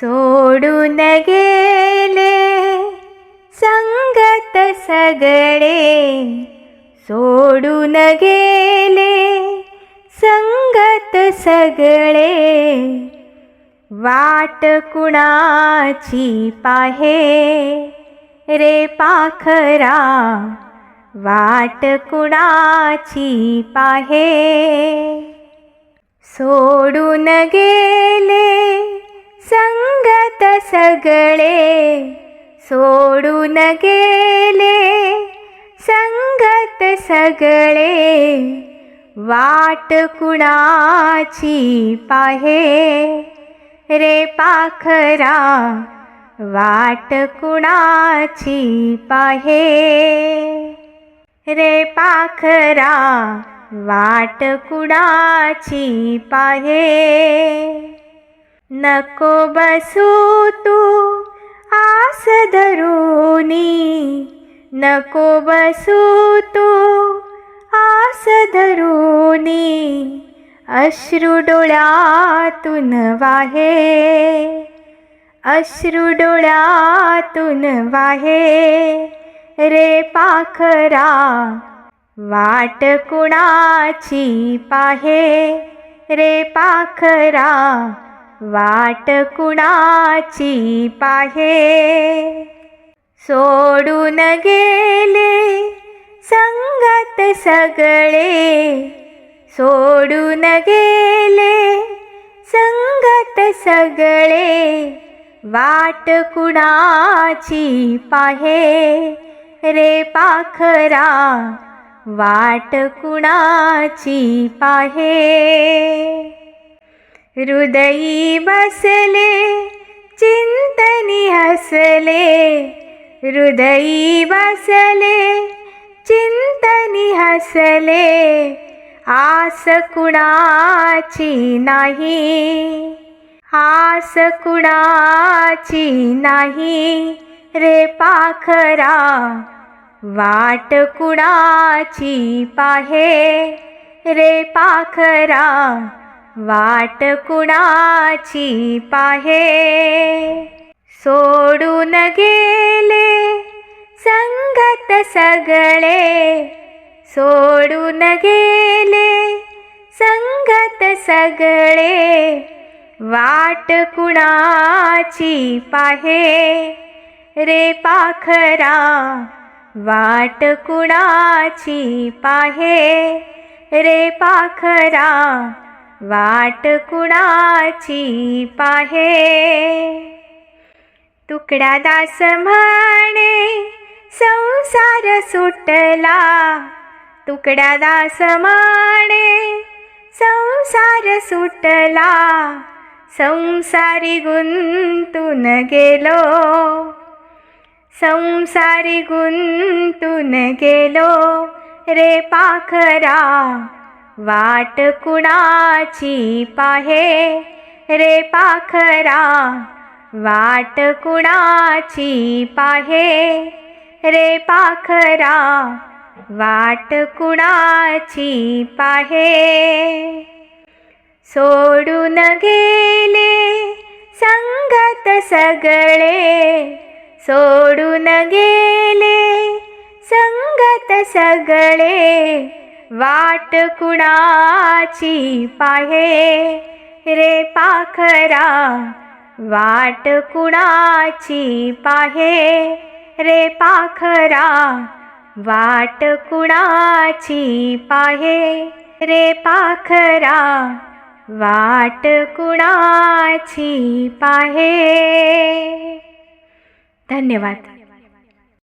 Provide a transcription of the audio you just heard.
सोडून गेले. संगत सगळे सोडून गेले. संगत सगळे वाट कुणाची पाहे? रे पाखरा वाट कुणाची पाहे? सोडून गेले. सगळे सोडून गेले संगत सगळे वाट कुणाची पाहे रे पाखरा वाट कुणाची पाहे रे पाखरा वाट कुणाची पाहे नको बसू तू आस धरूनी. नको बसू तू आस धरूनी. अश्रू डोळ्यातून वाहे अश्रू डोळ्यातून वाहे. रे पाखरा वाट कुणाची पाहे? रे पाखरा वाट कुणाची पाहे? सोडून गेले संगत सगळे. सोडून गेले संगत सगळे. वाट कुणाची पाहे? रे पाखरा वाट कुणाची पाहे? हृदयी बसले चिंतनी हसले. हृदयी बसले चिंतनी हसले. आस कुणाची नाही आस कुणाची नाही. रे पाखरा वाट कुणाची पाहे? रे पाखरा वाट कुणाची पाहे? सोडून गेले संगत सगळे. सोडून गेले संगत सगळे. वाट कुणाची पाहे? रे पाखरा वाट कुणाची पाहे? रे पाखरा वाट कुणाची पाहे? तुकडा दास म्हणे संसार सुटला. तुकडा दास म्हणे संसार सुटला. संसारी गुंतून गेलो. संसारी गुंतून गेलो. रे पाखरा वाट कुणाची पाहे? रे पाखरा वाट कुणाची पाहे? रे पाखरा वाट कुणाची पाहे? सोडून गेले संगत सगळे सोडून गेले संगत सगळे. वाट कुणाची पाहे? रे पाखरा वाट कुणाची पाहे? रे पाखरा वाट कुणाची पाहे? रे पाखरा वाट कुणाची पाहे? धन्यवाद.